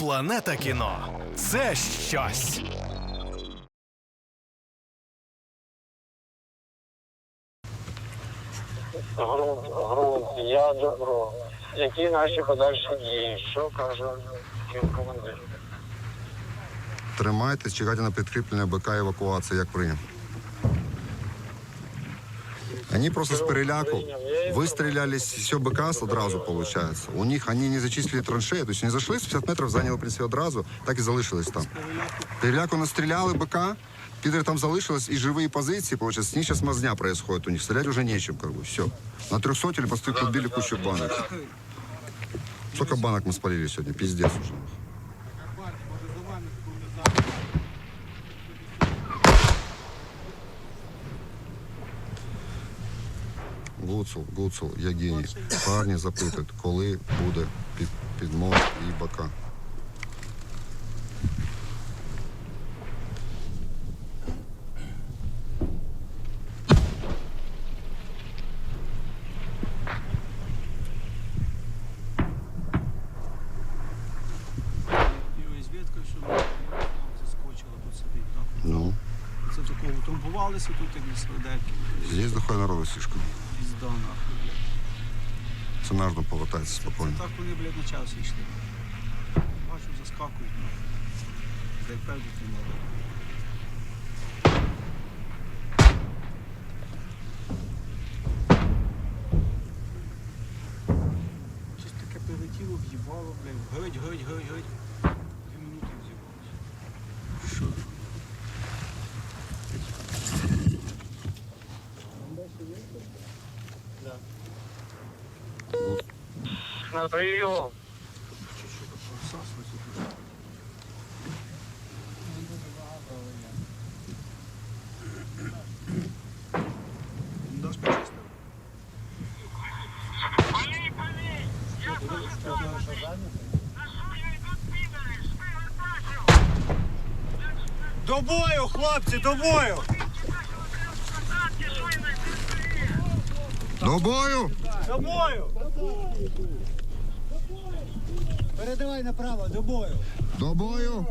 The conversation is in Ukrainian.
Планета кіно це щось. Грунт, грунт, я добро. Які наші подальші дії? Що каже командир? Тримайтесь, чекайте на підкріплення БК евакуація, як прийняв. Они просто с переляку выстрелялись все БК одразу, получается. У них они не зачислили траншеї, то есть они зайшли, 50 метрів зайняли, в принципі, одразу, так і залишились там. Переляку настріляли БК, Підери там залишилось, і живі позиції, получается, с них сейчас мазня происходит у них, стрелять уже нечем, как бы, все. На 300 или просто подбили кучу банок. Сколько банок мы спалили сегодня, пиздец уже. Гуцул, Гуцул, я Ягіні. Парні запитують, коли буде під, підмог і бока. Ось ветка, що нам заскочила, тут сидить. Так. Ну, Це трамбувалися тут, як середельки. здесь дохуя народу сішка. Пізда нахуй. Це нужно повертатися спокійно. так вони, блядь, на час йшли. Бачу, заскакують. Дай певні тримали. Щось таке прилетіло, в'їбало, блядь. Геть, геть, геть, геть. На почистив. До бою, хлопці, до бою! До бою! До бою! Передавай направо, до бою! До бою!